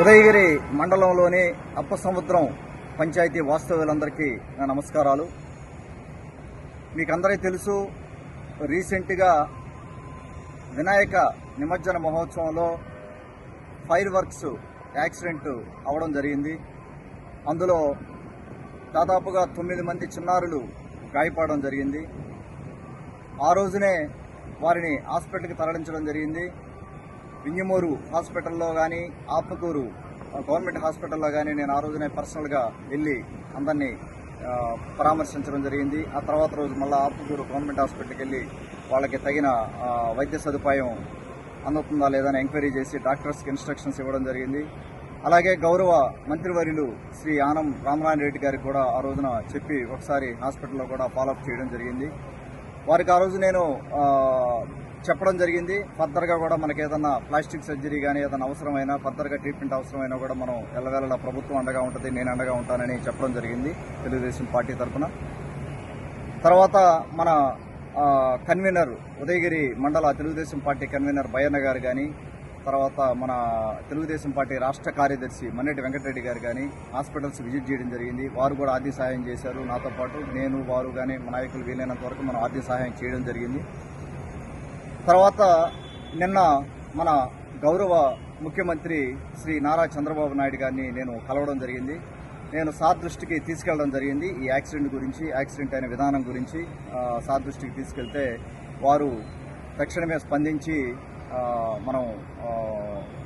ఉదయగిరి మండలంలోని అప్పసముద్రం పంచాయతీ వాస్తవ్యులందరికీ నా నమస్కారాలు. మీకందరికీ తెలుసు రీసెంట్గా వినాయక నిమజ్జన మహోత్సవంలో ఫైర్ వర్క్స్ యాక్సిడెంట్ అవ్వడం జరిగింది. అందులో దాదాపుగా తొమ్మిది మంది చిన్నారులు గాయపడడం జరిగింది. ఆ రోజునే వారిని హాస్పిటల్కి తరలించడం జరిగింది. వింజమూరు హాస్పిటల్లో కానీ ఆత్మకూరు గవర్నమెంట్ హాస్పిటల్లో కానీ నేను ఆ రోజునే పర్సనల్గా వెళ్ళి అందరినీ పరామర్శించడం జరిగింది. ఆ తర్వాత రోజు మళ్ళీ ఆత్మకూరు గవర్నమెంట్ హాస్పిటల్కి వెళ్ళి వాళ్ళకి తగిన వైద్య సదుపాయం అందుతుందా లేదని ఎంక్వైరీ చేసి డాక్టర్స్కి ఇన్స్ట్రక్షన్స్ ఇవ్వడం జరిగింది. అలాగే గౌరవ మంత్రివర్యులు శ్రీ ఆనం రామనారాయణ రెడ్డి గారికి కూడా ఆ రోజున చెప్పి ఒకసారి హాస్పిటల్లో కూడా ఫాలోఅప్ చేయడం జరిగింది. వారికి ఆ రోజు నేను చెప్పడం జరిగింది. ఫర్దర్గా కూడా మనకి ఏదన్నా ప్లాస్టిక్ సర్జరీ కానీ ఏదైనా అవసరమైనా ఫర్దర్గా ట్రీట్మెంట్ అవసరమైనా కూడా మనం ఎల్లవేళలా ప్రభుత్వం అండగా ఉంటుంది నేను అండగా ఉంటానని చెప్పడం జరిగింది తెలుగుదేశం పార్టీ తరఫున. తర్వాత మన కన్వీనర్ ఉదయగిరి మండల తెలుగుదేశం పార్టీ కన్వీనర్ బయ్యన్న గారు కానీ తర్వాత మన తెలుగుదేశం పార్టీ రాష్ట్ర కార్యదర్శి మన్నెటి వెంకటరెడ్డి గారు కానీ హాస్పిటల్స్ విజిట్ చేయడం జరిగింది. వారు కూడా ఆర్థిక సహాయం చేశారు. నాతో పాటు నేను వారు కానీ నాయకులు వీలైనంత వరకు మనం ఆర్థిక సహాయం చేయడం జరిగింది. తర్వాత నిన్న మన గౌరవ ముఖ్యమంత్రి శ్రీ నారా చంద్రబాబు నాయుడు గారిని నేను కలవడం జరిగింది. నేను సార్ దృష్టికి తీసుకెళ్ళడం జరిగింది. ఈ యాక్సిడెంట్ గురించి యాక్సిడెంట్ అయిన విధానం గురించి ఆ, సార్ దృష్టికి తీసుకెళ్తే వారు తక్షణమే స్పందించి మనం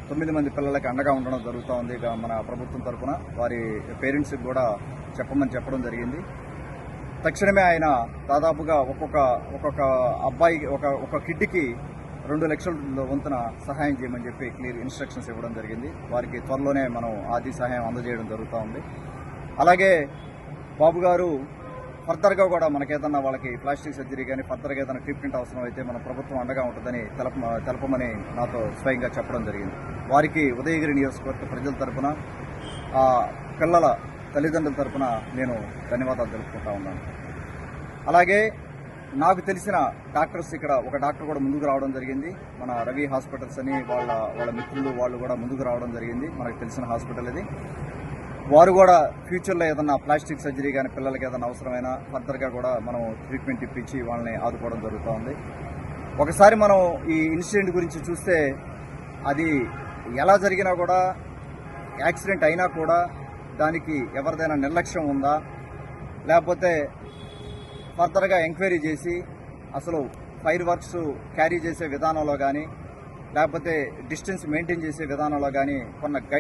తొమ్మిది మంది పిల్లలకి అండగా ఉండడం జరుగుతూ ఉంది ఇక మన ప్రభుత్వం తరఫున వారి పేరెంట్స్కి కూడా చెప్పమని చెప్పడం జరిగింది. తక్షణమే ఆయన దాదాపుగా ఒక్కొక్క ఒక్కొక్క అబ్బాయికి ఒక ఒక కిడ్కి రెండు లక్షల వంతున సహాయం చేయమని చెప్పి క్లియర్ ఇన్స్ట్రక్షన్స్ ఇవ్వడం జరిగింది. వారికి త్వరలోనే మనం ఆది సహాయం అందజేయడం జరుగుతూ ఉంది. అలాగే బాబు గారు ఫర్దర్గా కూడా మనకేదన్నా వాళ్ళకి ప్లాస్టిక్ సర్జరీ కానీ ఫర్దర్గా ఏదైనా ట్రీట్మెంట్ అవసరం అయితే మన ప్రభుత్వం అండగా ఉంటుందని తెలప తెలపమని నాతో స్వయంగా చెప్పడం జరిగింది. వారికి ఉదయగిరి నియోజకవర్గ ప్రజల తరఫున ఆ పిల్లల తల్లిదండ్రుల తరఫున నేను ధన్యవాదాలు తెలుపుకుంటా ఉన్నాను. అలాగే నాకు తెలిసిన డాక్టర్స్ ఇక్కడ ఒక డాక్టర్ కూడా ముందుకు రావడం జరిగింది. మన రవి హాస్పిటల్స్ అని వాళ్ళ వాళ్ళ మిత్రులు వాళ్ళు కూడా ముందుకు రావడం జరిగింది. మనకు తెలిసిన హాస్పిటల్ ఇది. వారు కూడా ఫ్యూచర్లో ఏదన్నా ప్లాస్టిక్ సర్జరీ కానీ పిల్లలకి ఏదైనా అవసరమైనా ఫర్దర్గా కూడా మనం ట్రీట్మెంట్ ఇప్పించి వాళ్ళని ఆదుకోవడం జరుగుతుంది. ఒకసారి మనం ఈ ఇన్సిడెంట్ గురించి చూస్తే అది ఎలా జరిగినా కూడా యాక్సిడెంట్ అయినా కూడా దానికి ఎవరిదైనా నిర్లక్ష్యం ఉందా? లేకపోతే ఫర్దర్గా ఎంక్వైరీ చేసి అసలు ఫైర్ వర్క్స్ క్యారీ చేసే విధానంలో కానీ లేకపోతే డిస్టెన్స్ మెయింటైన్ చేసే విధానంలో కానీ కొన్న